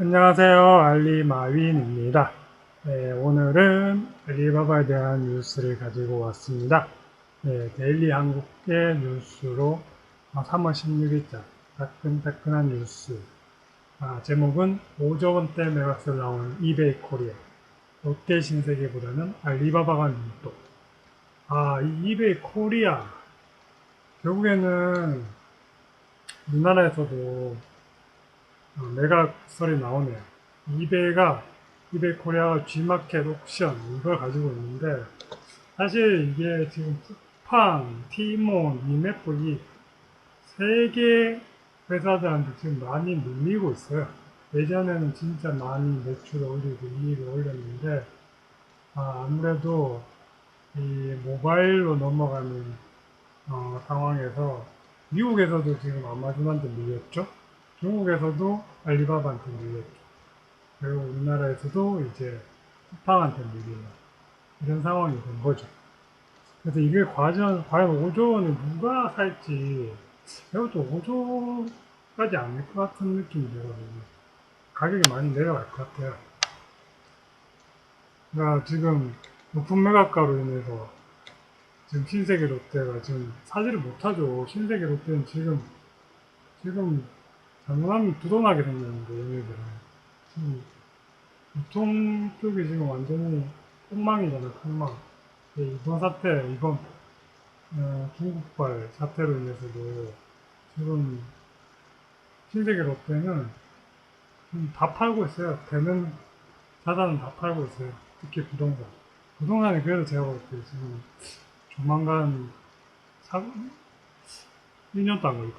안녕하세요. 알리마윈입니다. 네, 오늘은 알리바바에 대한 뉴스를 가지고 왔습니다. 네, 데일리 한국의 뉴스로 3월 16일자 따끈따끈한 뉴스. 아, 제목은 5조 원대 매각설 나온 이베이 코리아. 롯데 신세계보다는 알리바바가 눈독. 아, 이 이베이 코리아. 결국에는 우리나라에서도 어, 매각설이 나오네요. 이베가 이베 코리아가 G마켓 옥션 이걸 가지고 있는데 사실 이게 지금 쿠팡, 티몬, 이메포 이세 개 회사들한테 지금 많이 밀리고 있어요. 예전에는 진짜 많이 매출을 올리고 이익을 올렸는데 아, 아무래도 이 모바일로 넘어가는 어, 상황에서 미국에서도 지금 아마존한테 밀렸죠. 중국에서도 알리바바한테 밀렸죠. 그리고 우리나라에서도 이제 쿠팡한테 밀리는 이런 상황이 된 거죠. 그래서 이게 과연, 과연 5조 원을 누가 살지, 이것도 5조까지 아닐 것 같은 느낌이 들거든요. 가격이 많이 내려갈 것 같아요. 그러니까 지금 높은 매각가로 인해서 지금 신세계 롯데가 지금 사지를 못하죠. 신세계 롯데는 지금, 지금 잘못하면 두돈하게 생겼는데, 얘네들은. 지금 유통 쪽이 지금 완전히 폭망이잖아, 폭망. 근데 이번 사태, 이번 어, 중국발 사태로 인해서도 지금 신세계 롯데는 다 팔고 있어요. 되는 자산은 다 팔고 있어요. 특히 부동산. 부동산이 그래도 제가 볼 때 지금 조만간 3, 1년도 안 걸릴 것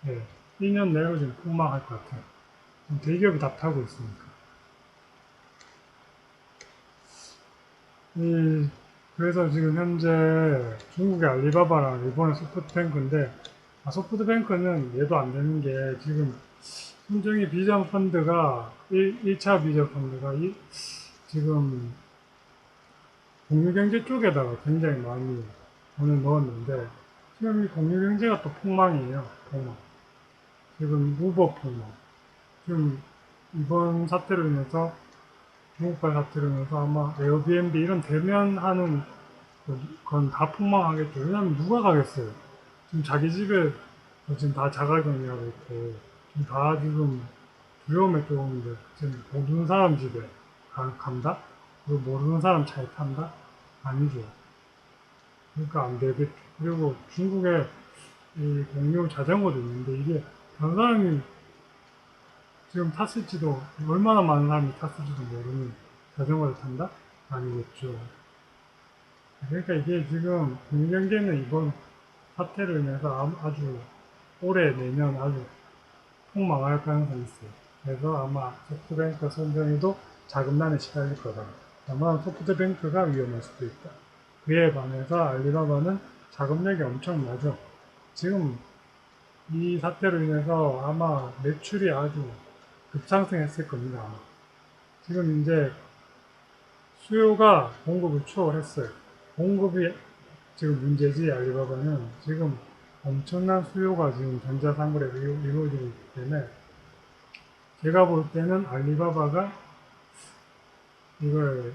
같아요. 예. 1년 내로 지금 폭망할 것 같아요. 대기업이 다 타고 있으니까. 이, 그래서 지금 현재 중국의 알리바바랑 일본의 소프트뱅크인데, 아, 소프트뱅크는 얘도 안 되는 게 지금 순정이 비전 펀드가 1, 1차 비전 펀드가 이, 지금 공유경제 쪽에다가 굉장히 많이 돈을 넣었는데 지금 이 공유경제가 또 폭망이에요. 폭망. 지금 우버 폭망. 지금 이번 사태로 인해서 중국발 사태로 인해서 아마 에어비앤비 이런 대면하는 건 다 폭망하겠죠. 왜냐면 누가 가겠어요. 지금 자기 집에 지금 다 자가격리하고 있고 지금 다 지금 두려움에 들어오는데 지금 모르는 사람 집에 가- 간다? 그리고 모르는 사람 차에 탄다? 아니죠. 그러니까 안 되겠죠. 그리고 중국에 이 공유 자전거도 있는데 이게 사람이 지금 탔을지도 얼마나 많은 사람이 탔을지도 모르는 자전거를 탄다? 아니겠죠. 그러니까 이게 지금 공유경제는 이번 사태로 인해서 아주 올해 내년 아주 폭망할 가능성이 있어요. 그래서 아마 소프트뱅크 선정에도 자금난에 시달릴 거다. 아마 소프트뱅크가 위험할 수도 있다. 그에 반해서 알리바바는 자금력이 엄청나죠. 지금 이 사태로 인해서 아마 매출이 아주 급상승했을 겁니다. 지금 이제 수요가 공급을 초월했어요. 공급이 지금 문제지 알리바바는 지금 엄청난 수요가 지금 전자상거래 이루- 이루어지고 있기 때문에 제가 볼 때는 알리바바가 이걸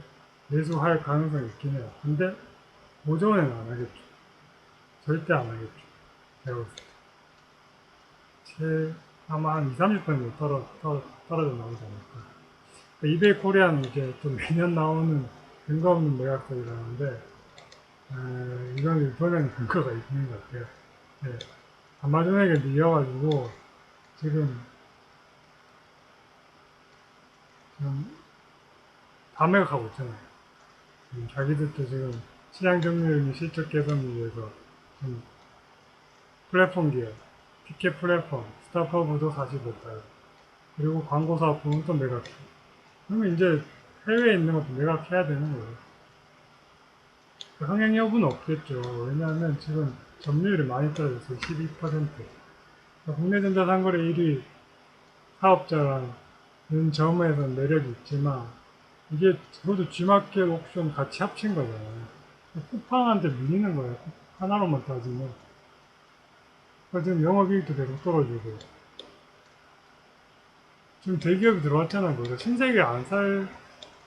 매수할 가능성이 있긴 해요. 근데 5조 원에는 안 하겠죠. 절대 안 하겠죠. 제가 봤을 때. 제, 아마 한 2, 30% 정도 떨어, 떨어, 떨어져 나오지 않을까. 그 이베이 코리아는 이제 또 매년 나오는 근거 없는 매각설이라는데, 에, 이건 이번에는 근거가 있는 것 같아요. 네. 아마존에게 밀려가지고, 지금, 지금, 다 매각하고 있잖아요. 음, 자기들도 지금 시장 점유율 실적 개선을 위해서 좀 플랫폼 기업, 티켓 플랫폼, 스타퍼브도 45%, 그리고 광고 사업부는 또 매각해. 그러면 이제 해외에 있는 것도 매각해야 되는 거예요. 그 흥행 여부는 없겠죠. 왜냐하면 지금 점유율이 많이 떨어졌어요. 12%. 그러니까 국내 전자상거래 1위 사업자라는 점에서 매력이 있지만 이게 그것도 G마켓 옥션 같이 합친 거잖아요. 쿠팡한테 밀리는 거예요. 하나로만 따지면. 지금 영업이익도 계속 떨어지고. 지금 대기업이 들어왔잖아요. 그래서 신세계 안 살,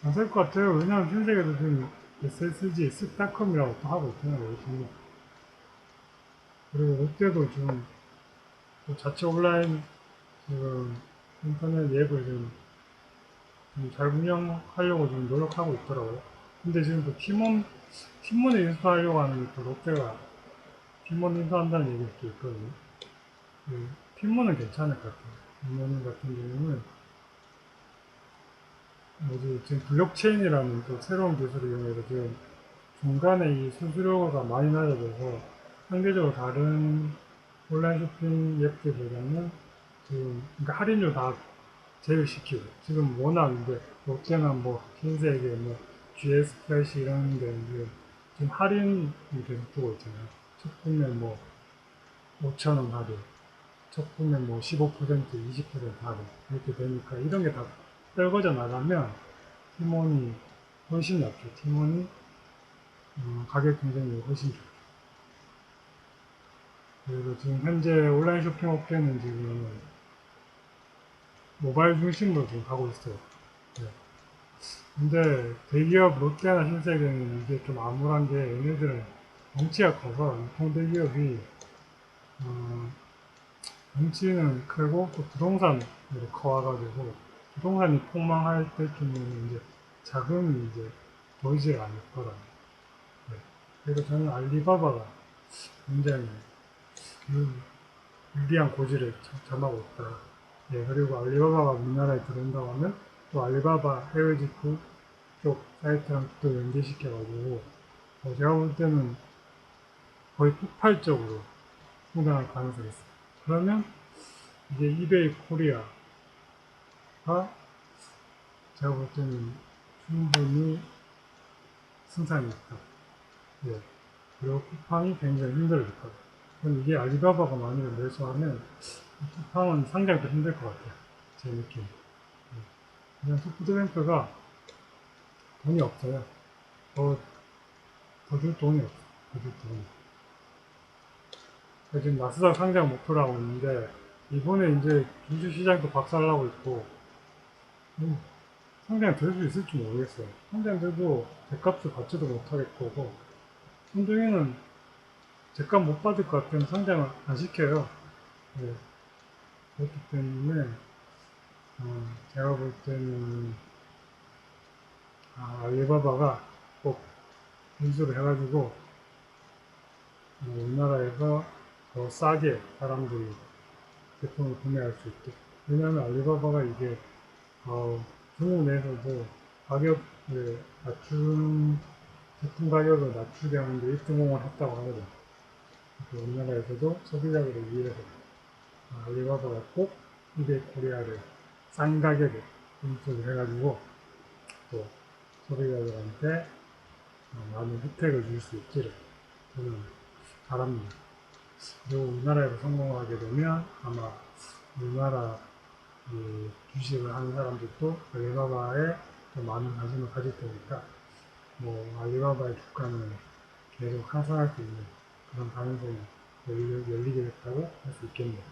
안 살 것 같아요. 왜냐면 신세계도 지금 SSG, 쓱닷컴이라고 또 하고 있잖아요. 열심히. 그리고 롯데도 지금 또 자체 온라인 지금 인터넷 앱을 지금 좀잘 운영하려고 지금 노력하고 있더라고요. 근데 지금 또 팀원, 팀원을 인수하려고 하는 또 롯데가 팀원 인수한다는 얘기가 또 있거든요. 그 팀원은 괜찮을 것 같아요. 팀원 같은 경우는 뭐지 지금 블록체인이라는 또 새로운 기술을 이용해서 지금 중간에 이 수수료가 많이 낮아져서 상대적으로 다른 온라인 쇼핑 앱들보다는 지금 그러니까 할인율 다 제외시키고 지금 워낙 이제 롯데나 뭐 신세계 뭐 GS 플래시 이런 데는 지금, 지금 할인이 계속 주고 있잖아요. 첫 구매 뭐 5천원 할인, 첫 구매 뭐15% 20% 할인 이렇게 되니까 이런 게 다 떨궈져 나가면 팀원이 훨씬 낫죠. 팀원이 어, 가격 경쟁력이 훨씬 좋죠. 그리고 지금 현재 온라인 쇼핑 업계는 지금 모바일 중심으로 지금 가고 있어요. 네. 근데 대기업 롯데나 신세계는 이게 좀 암울한 게 얘네들은 덩치가 커서 유통 대기업이 어, 덩치는 크고 또 부동산으로 커와가지고 부동산이 폭망할 때쯤에는 이제 자금이 이제 보이질 않을 거라. 네. 그래서 저는 알리바바가 굉장히 유- 유리한 고지를 참- 점하고 있다. 예, 그리고 알리바바가 우리나라에 들어온다고 하면 또 알리바바 해외 직구 쪽 사이트랑 또 연계시켜가지고 어, 제가 볼 때는 거의 폭발적으로 성장할 가능성이 있어요. 그러면 이제 이베이 코리아가 제가 볼 때는 충분히 승산이 있다. 예. 그리고 쿠팡이 굉장히 힘들어질 거예요. 그럼 이게 알리바바가 만약에 매수하면 쿠팡은 상장도 힘들 것 같아요. 제 느낌. 예. 그냥 소프트뱅크가 돈이 없어요. 더, 더 줄 돈이 없어. 더줄 돈이. 그래서 지금 나스닥 상장 목표로 하고 있는데, 이번에 이제 주주시장도 박살나고 있고, 음, 상장 될 수 있을지 모르겠어요. 상장 돼도 대값을 받지도 못할 거고, 손정에는 제값 못 받을 것 같으면 상장을 안 시켜요. 네. 그렇기 때문에, 어, 제가 볼 때는, 아, 알리바바가 꼭 인수를 해가지고, 어, 우리나라에서 더 싸게 사람들이 제품을 구매할 수 있게. 왜냐하면 알리바바가 이게, 어, 중국 내에서도 가격을 낮춘, 제품 가격을 낮추게 하는데 1등공을 했다고. 그래서 우리나라에서도 소비자들을 위해서 어, 알리바바가 꼭 이베이 코리아를 싼 가격에 인수를 해가지고 또 소비자들한테 어, 많은 혜택을 줄 수 있기를 저는 바랍니다. 우리나라에서 성공을 하게 되면 아마 우리나라 이 주식을 하는 사람들도 알리바바에 더 많은 관심을 가질 테니까 뭐 알리바바의 주가는 계속 상승할 수 있는 그런 가능성이 열리, 열리게 됐다고 할 수 있겠네요.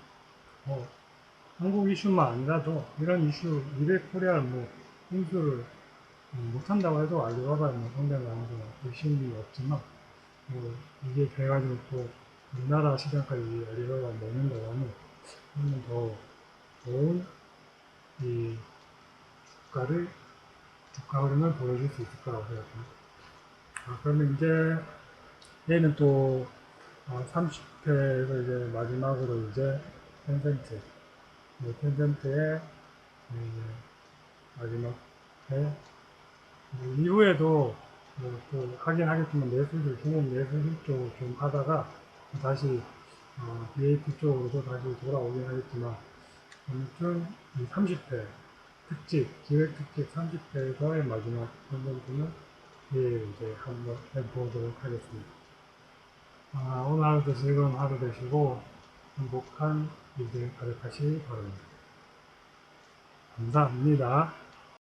뭐 한국 이슈만 아니라도 이런 이슈 미래 코리아 뭐 인수를 음, 못한다고 해도 알리바바의 뭐 성장 가능성은 의심이 없지만 뭐 이게 돼가지고 또 우리나라 시장까지 알리바바가 먹는다고 하면 한번 더 좋은 이 주가를 주가 흐름을 보여줄 수 있을 거라고 생각합니다. 아, 그러면 이제 얘는 또 어, 30회에서 이제 마지막으로 이제 텐센트 네, 텐센트의 음, 마지막 회뭐 이후에도 뭐 또 하긴 하겠지만 내수들 중국 내수들 쪽을 좀 하다가 다시 어, BAT 쪽으로도 다시 돌아오긴 하겠지만 아무튼 이 30회 특집 기획 특집 30회에서의 마지막 컨텐츠는 내일 이제 한번 해보도록 하겠습니다. 아, 오늘 하루도 즐거운 하루 되시고 행복한 일들 가득하시기 바랍니다. 감사합니다.